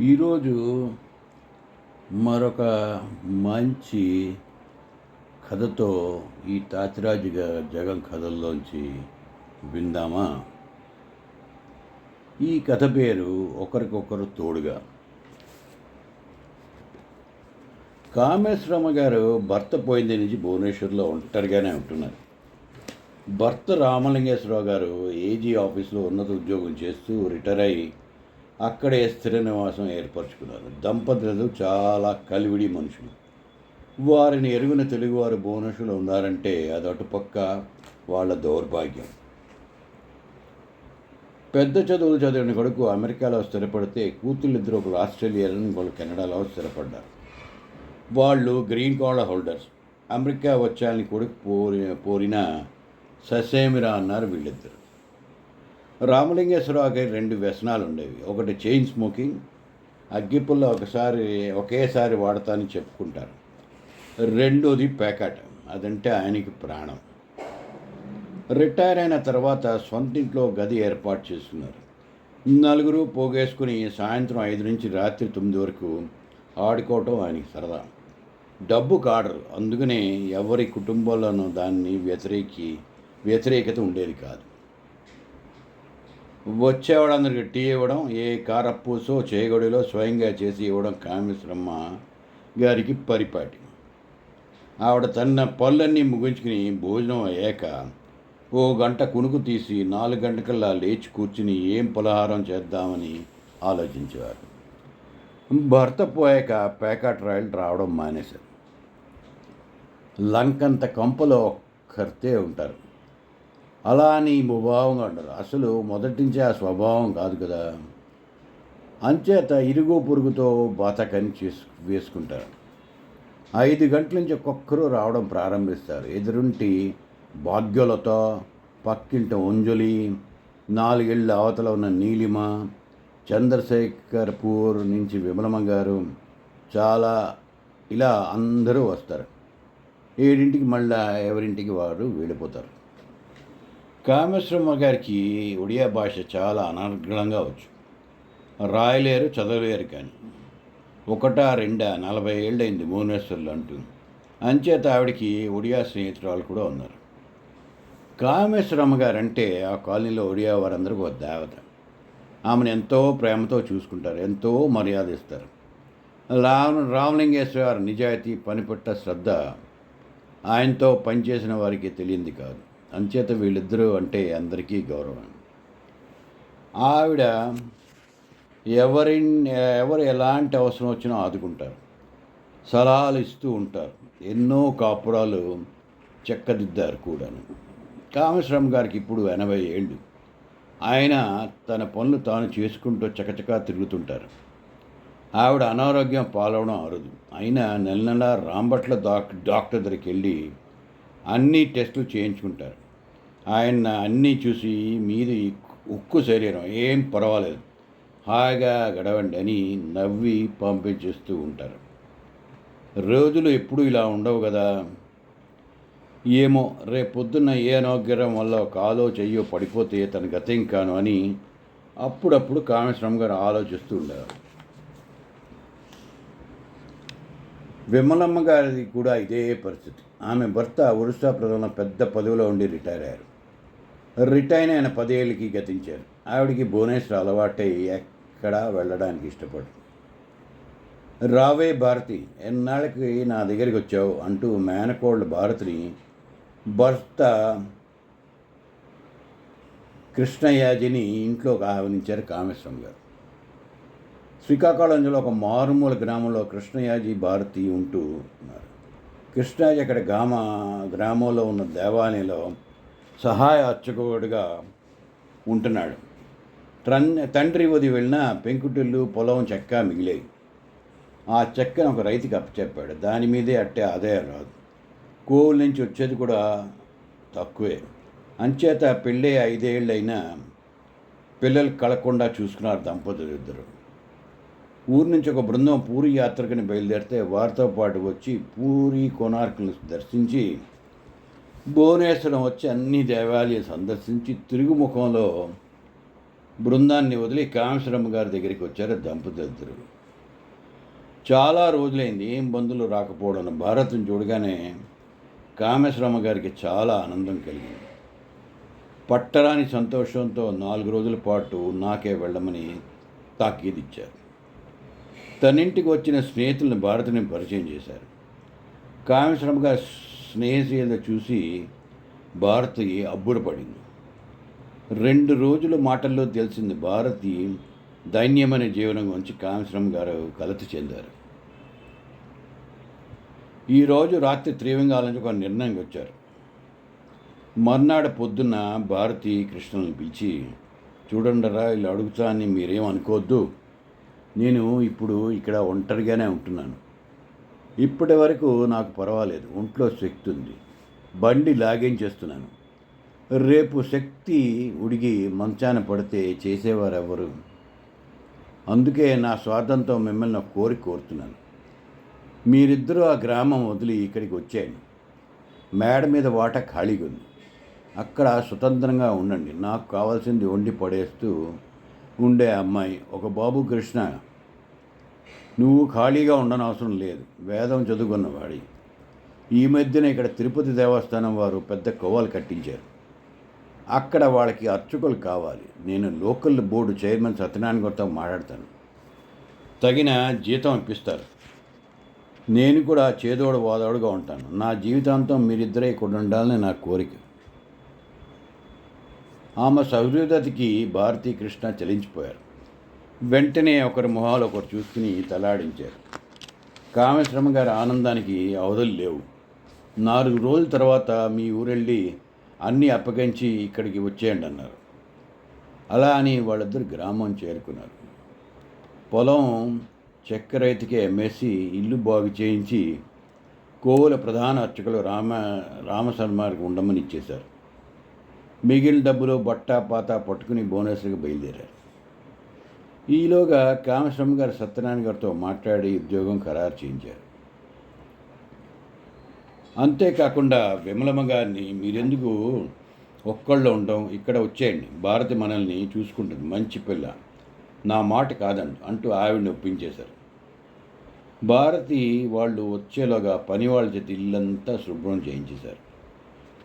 ఈరోజు మరొక మంచి కథతో ఈ తాతిరాజు జగన్ జగం కథల్లోంచి విందామా? ఈ కథ పేరు ఒకరికొకరు తోడుగా. కామేశ్వరమ్మ గారు భర్త పోయింది నుంచి భువనేశ్వర్లో ఒంటరిగానే ఉంటున్నారు. భర్త రామలింగేశ్వరరావు గారు ఏజీ ఆఫీస్లో ఉన్నత ఉద్యోగం చేస్తూ రిటైర్ అయ్యి అక్కడే స్థిర నివాసం ఏర్పరచుకున్నారు. దంపతులు చాలా కలివిడి మనుషులు. వారిని ఎరుగున తెలుగువారు బోనసులు ఉన్నారంటే అది అటుపక్క వాళ్ళ దౌర్భాగ్యం. పెద్ద చదువులు చదివిన కొడుకు అమెరికాలో స్థిరపడితే కూతుళ్ళిద్దరు ఒకరు ఆస్ట్రేలియాలో ఇంకొకరు కెనడాలో స్థిరపడ్డారు. వాళ్ళు గ్రీన్ కార్డ్ హోల్డర్స్. అమెరికా వచ్చాలని కొడుకు పోరి పోరిన ససేమిరా అన్నారు వీళ్ళిద్దరు. రామలింగేశ్వరరావుకి గారి రెండు వ్యసనాలు ఉండేవి. ఒకటి చైన్ స్మోకింగ్ అగ్గిపుల్ల ఒకసారి ఒకేసారి వాడతానని చెప్పుకుంటారు. రెండోది ప్యాకెట్ అదంటే ఆయనకి ప్రాణం. రిటైర్ అయిన తర్వాత సొంతింట్లో గది ఏర్పాటు చేసుకున్నారు నలుగురు పోగేసుకుని సాయంత్రం ఐదు నుంచి రాత్రి తొమ్మిది వరకు ఆడుకోవటం ఆయనకి సరదా. డబ్బు కాడరు అందుకనే ఎవరి కుటుంబంలోనూ దాన్ని వ్యతిరేకి వ్యతిరేకత ఉండేది కాదు. వచ్చేవాడందరికి టీ ఇవ్వడం ఏ కారపూసో చేగొడిలో స్వయంగా చేసి ఇవ్వడం కామేశ్వరమ్మ గారికి పరిపాటి. ఆవిడ తన పళ్ళన్నీ ముగించుకుని భోజనం అయ్యాక ఓ గంట కునుకు తీసి నాలుగు గంటకల్లా లేచి కూర్చుని ఏం పలహారం చేద్దామని ఆలోచించేవారు. భర్త పోయాక ప్యాకెట్ రాయలు రావడం మానేశారు. లంకంత కంపలో ఒక్కరితే ఉంటారు. అలా అని ముభావంగా ఉండరు అసలు మొదటి నుంచే ఆ స్వభావం కాదు కదా. అంచేత ఇరుగు పొరుగుతో బాతకని చేసు వేసుకుంటారు. ఐదు గంటల నుంచి ఒక్కొక్కరు రావడం ప్రారంభిస్తారు. ఎదురుంటి భాగ్యులతో పక్కింటి అంజలి నాలుగేళ్ళ అవతల ఉన్న నీలిమ చంద్రశేఖర్పూర్ నుంచి విమలమ్మ గారు చాలా ఇలా అందరూ వస్తారు. ఏడింటికి మళ్ళా ఎవరింటికి వారు వెళ్ళిపోతారు. కామేశ్వరమ్మ గారికి ఒడియా భాష చాలా అనర్గళంగా వచ్చు. రాయలేరు చదవలేరు కానీ. ఒకటా రెండా నలభై ఏళ్ళైంది భువనేశ్వర్లు అంటూ. అంచేత ఆవిడికి ఒడియా స్నేహితురాలు కూడా ఉన్నారు. కామేశ్వరమ్మ గారు అంటే ఆ కాలనీలో ఒడియా వారందరికీ ఒక దేవత. ఆమెను ఎంతో ప్రేమతో చూసుకుంటారు ఎంతో మర్యాద ఇస్తారు రామ రామలింగేశ్వర గారి నిజాయితీ పనిపట్ట శ్రద్ధ ఆయనతో పనిచేసిన వారికి తెలియంది కాదు. అంచేత వీళ్ళిద్దరూ అంటే అందరికీ గౌరవం. ఆవిడ ఎవరి ఎవరు ఎలాంటి అవసరం వచ్చినా ఆదుకుంటారు. సలహాలు ఇస్తూ ఉంటారు. ఎన్నో కాపురాలు చెక్కదిద్దారు కూడాను. కామేశ్వరం గారికి ఇప్పుడు ఎనభై ఏళ్ళు. ఆయన తన పనులు తాను చేసుకుంటూ చకచకా తిరుగుతుంటారు. ఆవిడ అనారోగ్యం పాలవడం అరుదు. అయినా నెల నెల రాంబట్ల డాక్ డాక్టర్ దగ్గరికి వెళ్ళి అన్ని టెస్టులు చేయించుకుంటారు. ఆయన అన్నీ చూసి మీది ఉక్కు శరీరం ఏం పర్వాలేదు. హాయిగా గడవండి అని నవ్వి పంపించేస్తూ ఉంటారు. రోజులు ఎప్పుడు ఇలా ఉండవు కదా. ఏమో రేపొద్దున్న ఏ అనారోగ్యం వల్ల కాలో చెయ్యో పడిపోతే తన గతం కాను అని అప్పుడప్పుడు కామేశ్వరం గారు ఆలోచిస్తూ ఉండేవారు. విమలమ్మ గారిది కూడా ఇదే పరిస్థితి. ఆమె భర్త ఒరిస్సా ప్రధాన పెద్ద పదవిలో ఉండి రిటైర్ అయ్యారు. రిటైర్ అయిన పదేళ్ళకి గతించారు. ఆవిడికి భువనేశ్వర్ అలవాటై ఎక్కడా వెళ్ళడానికి ఇష్టపడదు రావే భారతి ఎన్నాళ్ళకి నా దగ్గరికి వచ్చావు? అంటూ మేనకోళ్ళ భారతిని భర్త కృష్ణయాజిని ఇంట్లోకి ఆహ్వానించారు కామేశ్వరం గారు. శ్రీకాకుళం జిల్లా ఒక మారుమూల గ్రామంలో కృష్ణయాజి భారతి ఉంటూ ఉన్నారు. కృష్ణయాజి అక్కడ గ్రామ గ్రామంలో ఉన్న దేవాలయంలో సహాయ అర్చకుడిగా ఉంటున్నాడు. త్రన్ తండ్రి వది వెళ్ళిన పెంకుటిల్లు పొలం చెక్క మిగిలాయి. ఆ చెక్కను ఒక రైతుకి అప్పచెప్పాడు. దాని మీదే అట్టే ఆదాయం రాదు. కోవుల నుంచి వచ్చేది కూడా తక్కువే. అంచేత పెళ్ళే ఐదేళ్ళైనా పిల్లలు కలగకుండా చూసుకున్నారు దంపతులు ఇద్దరు. ఊరి నుంచి ఒక బృందం పూరి యాత్రకుని బయలుదేరితే వారితో పాటు వచ్చి పూరి కోనార్కులు దర్శించి భువనేశ్వరం వచ్చి అన్ని దేవాలయం సందర్శించి తిరుగుముఖంలో బృందాన్ని వదిలి కామేశ్వరమ్మ గారి దగ్గరికి వచ్చారు దంపతులు చాలా రోజులైంది ఏం బంధువులు రాకపోవడం భారతం చూడగానే కామేశ్వరమ్మ గారికి చాలా ఆనందం కలిగింది. పట్టరాని సంతోషంతో నాలుగు రోజుల పాటు నాకే వెళ్ళమని తాకీదిచ్చారు. తనింటికి వచ్చిన స్నేహితులను భారతిని పరిచయం చేశారు. కామేశ్వరమ్మ గారి స్నేహశీలత చూసి భారతి అబ్బురపడింది. రెండు రోజుల మాటల్లో తెలిసింది భారతి దైన్యమైన జీవనం గురించి కామేశ్వరం గారు కలత చెందారు. ఈరోజు రాత్రి త్రివంగాలని ఒక నిర్ణయం వచ్చారు. మర్నాడు పొద్దున్న భారతి కృష్ణుని పిలిచి చూడండిరా ఇలా అడుగుతానని మీరేం అనుకోవద్దు. నేను ఇప్పుడు ఇక్కడ ఒంటరిగానే ఉంటున్నాను. ఇప్పటి వరకు నాకు పర్వాలేదు. ఒంట్లో శక్తి ఉంది. బండి లాగించేస్తున్నాను రేపు శక్తి ఉడిగి మంచాన పడితే చేసేవారు ఎవరు అందుకే నా స్వార్థంతో మిమ్మల్ని కోరి కోరుతున్నాను. మీరిద్దరూ ఆ గ్రామం వదిలి ఇక్కడికి వచ్చేయండి. మేడ మీద వాట ఖాళీగా ఉంది. అక్కడ స్వతంత్రంగా ఉండండి. నాకు కావాల్సింది వండి పడేస్తూ ఉండే అమ్మాయి ఒక బాబు కృష్ణ. నువ్వు ఖాళీగా ఉండనవసరం లేదు. వేదం చదువుకున్నవాడి. ఈ మధ్యన ఇక్కడ తిరుపతి దేవస్థానం వారు పెద్ద కొవ్వాలు కట్టించారు. అక్కడ వాళ్ళకి అర్చకులు కావాలి. నేను లోకల్ బోర్డు చైర్మన్ సత్యనారాయణ గారితో మాట్లాడతాను. తగిన జీతం ఇప్పిస్తారు. నేను కూడా చేదోడు వాదోడుగా ఉంటాను. నా జీవితాంతం మీరిద్దరే ఇక్కడ ఉండాలని నా కోరిక. ఆమె సహృదతికి భారతీ కృష్ణ చలించిపోయారు. వెంటనే ఒకరి మొహాలు ఒకరు చూసుకుని తలాడించారు. కామేశ్వరమ్మ గారి ఆనందానికి అవధులు లేవు. నాలుగు రోజుల తర్వాత మీ ఊరెళ్ళి అన్నీ అప్పగించి ఇక్కడికి వచ్చేయండి అన్నారు. అలా అని వాళ్ళిద్దరు గ్రామం చేరుకున్నారు. పొలం చెక్క రైతుకే అమ్మేసి ఇల్లు బాగు చేయించి కోవుల ప్రధాన అర్చకులు రామ రామశర్మకి ఉండమని ఇచ్చేశారు. మిగిలిన డబ్బులు బట్ట పాత పట్టుకుని బోనస్కి బయలుదేరారు. ఈలోగా కామశ్రమ గారు సత్యనారాయణ గారితో మాట్లాడి ఉద్యోగం ఖరారు చేయించారు. అంతేకాకుండా విమలమ్మ గారిని మీరెందుకు ఒక్కళ్ళు ఉండడం ఇక్కడ వచ్చేయండి భారతి మనల్ని చూసుకుంటుంది మంచి పిల్ల. నా మాట కాదండి అంటూ ఆవిడని ఒప్పించేశారు. భారతి వాళ్ళు వచ్చేలోగా పని వాళ్ళ చేతి ఇల్లంతా శుభ్రం చేయించేశారు.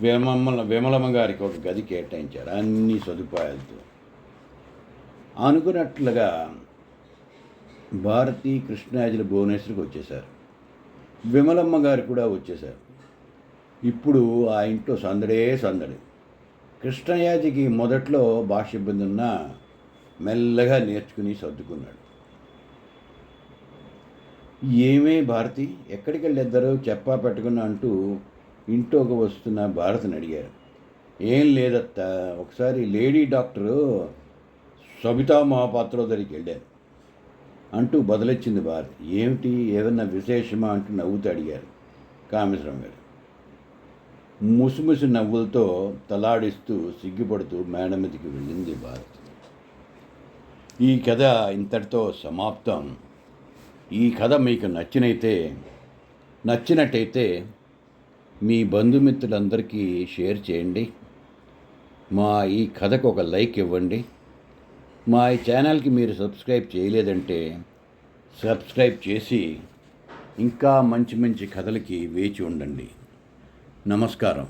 విమల విమలమ్మ గారికి ఒక గది కేటాయించారు అన్ని సదుపాయాలతో. అనుకున్నట్లుగా భారతి కృష్ణాజులు భువనేశ్వరికి వచ్చేశారు. విమలమ్మ గారు కూడా వచ్చేశారు. ఇప్పుడు ఆ ఇంట్లో సందడే సందడి. కృష్ణయాజికి మొదట్లో భాష ఇబ్బంది ఉన్నా మెల్లగా నేర్చుకుని సర్దుకున్నాడు. ఏమే భారతి ఎక్కడికి వెళ్ళిద్దరు చెప్పా పెట్టుకున్నా అంటూ ఇంట్లోకి వస్తున్న భారతిని అడిగారు. ఏం లేదత్త ఒకసారి లేడీ డాక్టరు సబితా మహాపాత్ర దగ్గరికి వెళ్ళాను. అంటూ బదులొచ్చింది భారతి. ఏమిటి? ఏదన్నా విశేషమా? అంటూ నవ్వుతూ అడిగారు కామేశ్వరం గారు ముసిముసి నవ్వులతో తలాడిస్తూ సిగ్గుపడుతూ మేడం మీదకి వెళ్ళింది భారతి. ఈ కథ ఇంతటితో సమాప్తం. ఈ కథ మీకు నచ్చినైతే నచ్చినట్టయితే మీ బంధుమిత్రులందరికీ షేర్ చేయండి. మా ఈ కథకు ఒక లైక్ ఇవ్వండి. మా ఈ ఛానల్కి మీరు సబ్స్క్రైబ్ చేయలేదంటే సబ్స్క్రైబ్ చేసి ఇంకా మంచి మంచి కథలకి వేచి ఉండండి. నమస్కారం.